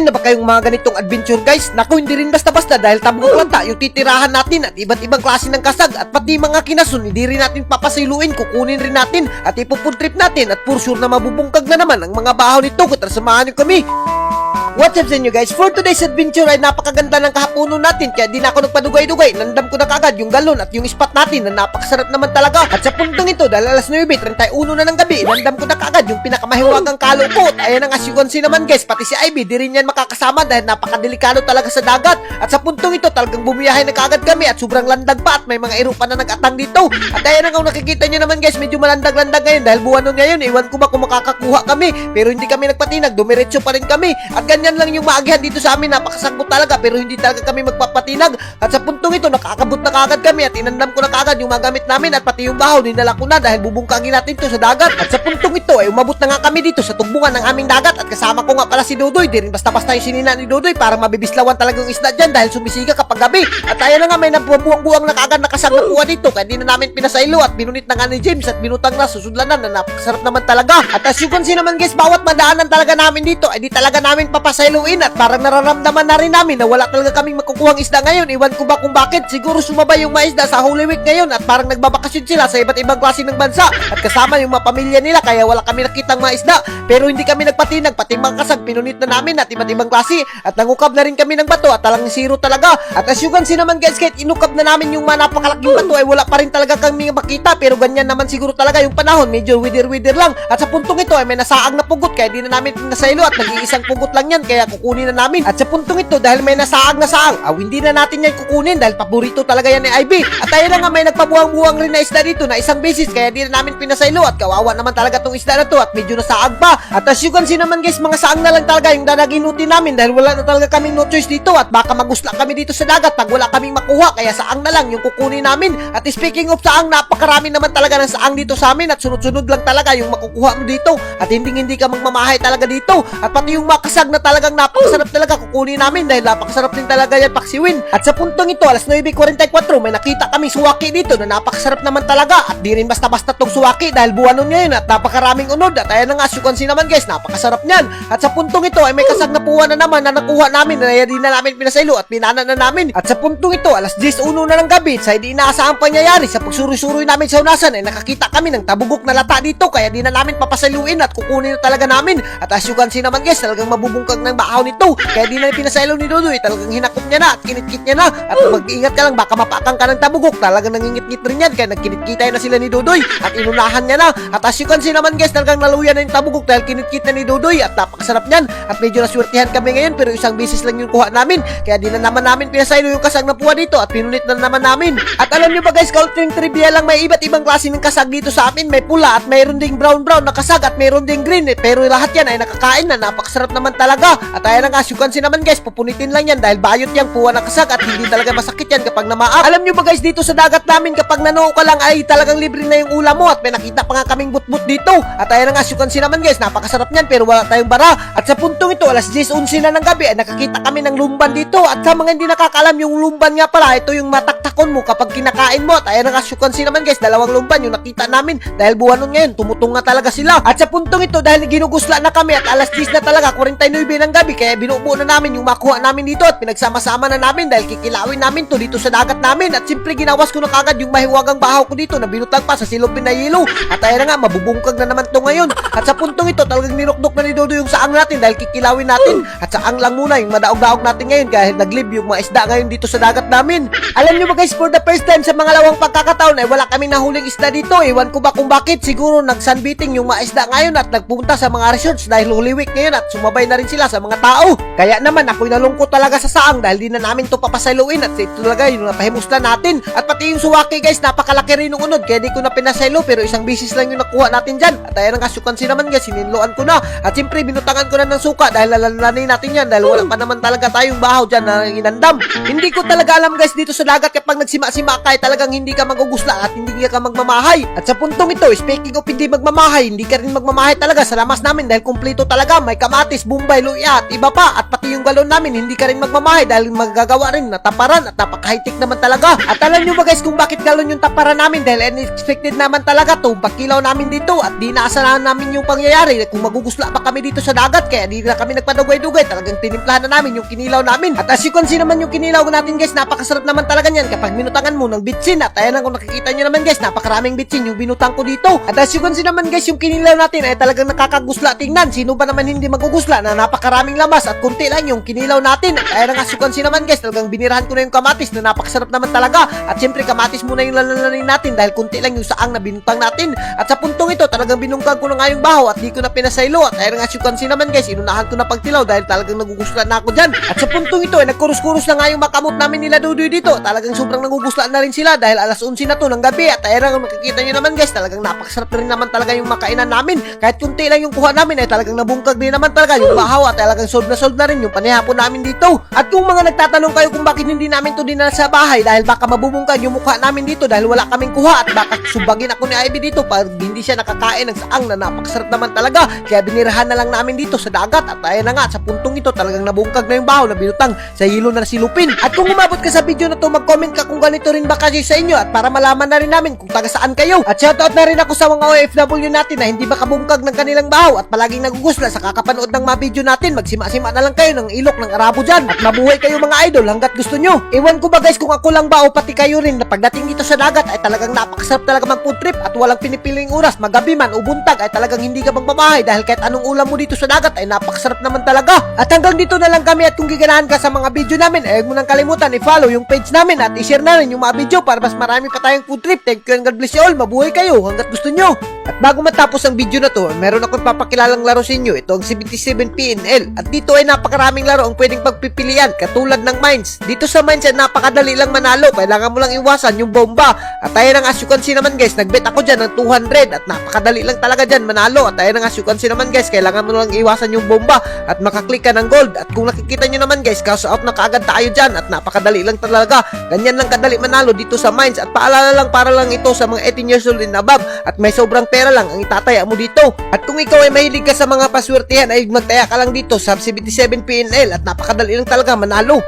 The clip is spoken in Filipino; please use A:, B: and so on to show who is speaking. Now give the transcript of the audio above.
A: Na-try na ba kayong mga ganitong adventure guys? Naku, hindi rin basta-basta dahil tabok lata yung titirahan natin at iba't ibang klase ng kasag at pati mga kinasun, hindi rin natin papasiluin, kukunin rin natin at ipupuntrip natin at for sure na mabubungkag na naman ang mga bahaw nito kung samahan niyo kami. What's up sa inyo guys? For today's adventure ay napakaganda ng kahaponon natin kaya di na ako nagpadugay-dugay. Nandam ko na kagad yung galon at yung spot natin na napakasarap naman talaga. At sa puntong ito dahil alas 9.31 na ng gabi, nandam ko na kagad yung pinakamahiwagang kalo ko. At ayan ang as you can see naman guys, pati si Ivy di rin yan makakasama dahil napakadelikado talaga sa dagat. At sa puntong ito talagang bumiyahe na kagad kami at sobrang landag pa at may mga iro pa na nag-atang dito. At ayan ang nakikita nyo naman guys, medyo malandag-landag ngayon dahil buwan nun ngayon. Iwan ko ba kung makakakuha kami. Pero hindi kami nagpatinag, dumiretso pa rin kami. At ganyan lang yung maagihan dito sa amin, napakasangkot talaga pero hindi talaga kami magpapatinag. At sa puntong ito, nakakabot na kagad kami at inandam ko na kagad yung mga gamit namin at pati yung bahaw, ninala ko na dahil bubungkagin natin to sa dagat. At sa puntong ito, ay umabot na nga kami dito sa tumbungan ng aming dagat at kasama ko nga pala si Dudoy. Di rin basta-basta yung sinina ni Dudoy para mabibislawan talaga yung isda dyan dahil sumisiga kapag gabi. At ayan na nga, may nabubuang-buang na kagad nakasag na kuha dito kaya di na namin pinasaylo at binunit na nga ni James at binutang na susudlanan na napakasarap naman talaga. At as you can see naman guys, bawat madaanan talaga namin dito ay di talaga namin papasayluin at parang nararamdaman na rin namin na wala talaga kaming makukuhang isda ngayon. Iwan ko ba kung bakit? Siguro sumabay yung mga isda sa Holy Week ngayon at parang nagbabakasyon sila sa iba't ibang klase ng bansa at kasama yung mga pamilya nila kaya wala kami nakitang mga isda. Pero hindi kami nagpatinag, pati mga kasag pinunit na namin at iba't ibang klase at nangukab na rin kami ng bato at talang zero talaga. At as you can see naman guys, kahit inukab na namin yung mga napakalaking bato ay wala pa rin talaga kami makita pero ganyan naman siguro talaga yung panahon, medyo wider-wider lang. At sa puntong ito ay may nasaang na pugot kaya di na namin pinasaylo at nag-iisang pugot lang yan kaya kukunin na namin. At sa puntong ito dahil may nasaag na saang, aw hindi na natin yan kukunin dahil paborito talaga yan ni Ivy. At tayo na nga may nagpabuwang-buwang rin na isda dito na isang beses kaya di na namin pinasaylo at kawawa naman talaga tong isda na to at medyo nasaag pa. At as you can see naman guys, mga saang na lang talaga yung dadaginutin namin dahil wala na talaga kaming no choice dito at baka magusla kami dito sa dagat pag wala kaming makuha kaya saang na lang yung kukunin namin. At speaking of saang, napakarami naman talaga ng saang dito sa amin at sunod-sunod lang talaga yung makukuha mo dito at hindi hindi ka magmamahay talaga dito at pati yung makasag na talagang napakasarap talaga kukunin namin dahil napakasarap din talaga yan paksiwin. At sa puntong ito, alas 9.44, may nakita kaming suwaki dito na napakasarap naman talaga at di rin basta-basta tong suwaki dahil buwan nun ngayon at napakaraming unod at ayan na nga, see naman guys, napakasarap niyan. At sa puntong ito ay may kasag na naman na nakuha namin na di na namin pinasaylo at pinana na namin. At sa puntong ito, alas 10.01 na ng gabi sa hindi inaasahang pangyayari sa pagsuroy-suroy namin sa unasan ay nakakita kami ng tabugok na lata dito kaya di na namin papasaluin at kukunin na talaga namin. At as you can see naman guys, talagang mabubungkag ng bahaw nito. Kaya di na pinasaylo ni Dodoy, talagang hinakop niya na at kinitkit niya na. At mag-iingat ka lang baka mapakang ka ng tabugok. Talagang nangingit-ngit rin yan kaya nagkinitkitay na sila ni Dodoy. At inunahan niya na. At as you can see naman guys talagang naluyan na yung tabugok dahil kinitkit na ni Dodoy. At napakasarap niyan. At medyo naswertihan kami ngayon pero isang bisis lang yung kuha namin. Kaya di na naman namin pinasaylo yung kasag na puwa dito at pinunit na naman namin. At alam niyo ba guys culturing trivia lang may iba't ibang klase ng kasag dito sa amin. May pula at mayroon ding brown brown na kasag at mayroon ding green eh, pero lahat yan ay nakakain na. Napakasarap naman talaga at ayan na nga as you can see naman guys. Pupunitin lang yan dahil bayot yung puwa ng kasag at hindi talaga masakit yan kapag namaak alam niyo ba guys dito sa dagat namin kapag nanoo ka lang ay talagang libre na yung ulam mo at may nakita pa nga kaming butbut dito. At ayan na nga as you can see naman guys. Napakasarap niyan pero wala tayong bara. At sa puntong ito alas 10.11 na ng gabi ay nakakita kami ng lumban dito. At sa mga hindi nakakaalam yung lumban nga pala ito yung mataktakon mo kapag kinakain mo. At ayan na nga as you can see naman guys. Dalawang lumban yung nakita namin. Dahil buwan nun ngayon tumutong nga talaga sila. At sa puntong ito dahil ginugusla na kami at alas 10 na talaga 49 ng gabi kaya binubuo na namin yung makuha namin dito at pinagsama-sama na namin dahil kikilawin namin to dito sa dagat namin. At siyempre ginawas ko na kagad yung mahiwagang bahaw ko dito na binutang pa sa silupin na yelo. At ayan na nga mabubungkag na naman to ngayon. At sa puntong ito talagang nirukdok na ni Dodo yung saang natin dahil kikilawin natin. At saang lang muna yung madaog-daog natin ngayon dahil naglib yung mga isda ngayon dito sa dagat namin. Alam nyo ba guys for the first time sa mga lawang pagkakataon ay wala kaming nahuling isda dito. Ewan ko ba kung bakit? Siguro nag sunbeating yung mga isda ngayon at nagpunta sa mga resorts dahil Holy Week ngayon at sumabay na rin sila sa mga tao. Kaya naman ako'y nalungkot talaga sa saang dahil di na namin to papasaluin at ito talaga yung napahimus na natin. At pati yung suwaki guys napakalaki rin ng unod. Kaya di ko na pinasaylo pero isang bisis lang yung nakuha natin dyan. At ayan ang kasukansi naman guys sininloan ko na. At siyempre binutangan ko na ng suka dahil lalalanin natin yan. Dahil wala pa naman talaga tayong bahaw dyan na inandam. Hindi ko talaga alam guys dito sa dagat kapag nagsima-sima ka ay talagang hindi ka magugusla at hindi ka magmamahay. At sa puntong ito speaking of hindi magmamahay hindi ka rin magmamahay talaga sa lamas namin dahil kumpleto talaga. May kamatis, bumbay, luya at iba pa at pati yung galon namin hindi ka rin magmamahay dahil magagawa rin na taparan at napaka-high-tech naman talaga. At alam nyo ba guys kung bakit galon yung taparan namin dahil unexpected naman talaga to pakilaw namin dito at di naasahan namin yung pangyayari kung magugusla pa kami dito sa dagat kaya di na kami nagpadugay-dugay talagang tinimplahan na namin yung kinilaw namin. At as you can see naman yung kinilaw natin guys napakasarap naman talaga niyan kapag minutangan mo ng bitsin at ayan ang kung nakikita nyo naman guys napakaraming bitsin yung binutang ko dito. At as you can see naman guys yung kinilaw natin ay talagang nakakagusla tingnan. Sino ba naman hindi magugusla na napakaraming lamas at kunti lang yung kinilaw natin. At ayan ang as you can see naman guys talagang binirahan ko na yung kamatis na napakasarap naman talaga. At syempre kamatis muna yung lalalanin natin dahil kunti lang yung saang na binutang natin. At sa puntong ito talagang binungkag ko na nga yung baho at di ko na pinasaylo. At ayan ang as you can see naman guys inunahan ko na pagtilaw dahil talagang nagugusla na ako dyan. At sa puntong ito ay nagkurus-kurus na nga yung makamot namin nila Dudoy dito. Talagang sobrang nagugusla na rin sila dahil alas 11 na to ng gabi. At ang makikita nyo naman guys talagang napakasarap na rin naman talaga yung makainan namin. Kahit kunti lang yung kuha namin ay talagang nabungkag din naman talaga yung bahaw at talagang solve na solve na rin yung panihapon namin dito. At kung mga nagtatanong kayo kung bakit hindi namin to dinala sa bahay dahil baka mabubungkag yung mukha namin dito dahil wala kaming kuha at baka subagin ako ni Ivy dito pag hindi siya nakakain ng saang na napakasarap naman talaga. Kaya binirahan na lang namin dito sa dagat at ayan na nga sa puntong ito talagang nabungkag na yung bahaw na binutang sa hilo na silupin. At kung umabot ka sa video na to mag-comment ka kung ganito rin ba kasi sa inyo at para malaman na rin namin kung taga saan kayo. At shoutout na rin ako sa mga OFW natin na hindi makabungkag ng kanilang bahaw at palaging nagugusla sa kakapanood ng mga video natin. Magsima-sima na lang kayo ng ilok ng arabo dyan at mabuhay kayo mga idol hanggat gusto nyo. Iwan ko ba guys kung ako lang ba o pati kayo rin na pagdating dito sa dagat ay talagang napakasarap talaga mag-food trip at walang pinipiling oras, magabi man o buntag ay talagang hindi ka magmamahay dahil kahit anong ulam mo dito sa dagat ay napakasarap naman talaga. At hanggang dito na lang kami at kung giganahan ka sa mga video namin ay huwag mo nang kalimutan i-follow yung page namin at i-share na rin yung mga video para mas marami pa tayong food trip. Thank you and God bless you all. Mabuhay kayo hanggat gusto nyo. At bago matapos ang video na to, meron akong papakilalang laro sa inyo. Ito ang 77 PNL. At dito ay napakaraming laro ang pwedeng pagpipilian katulad ng mines. Dito sa mines ay napakadali lang manalo. Kailangan mo lang iwasan yung bomba. At ayan ang as you can see naman guys, nagbet ako dyan ng 200 at napakadali lang talaga dyan manalo. At ayan ang as you can see naman guys, kailangan mo lang iwasan yung bomba at makaklik ka ng gold. At kung nakikita nyo naman guys, cash out na kaagad tayo dyan at napakadali lang talaga. Ganyan lang kadali manalo dito sa mines. At paalala lang para lang ito sa mga 18 years old and above at may sobrang pera lang ang itataya mo dito. At kung ikaw ay mahilig ka sa mga paswertihan ay magtaya ka lang dito sa 77 PNL at napakadali lang talaga manalo.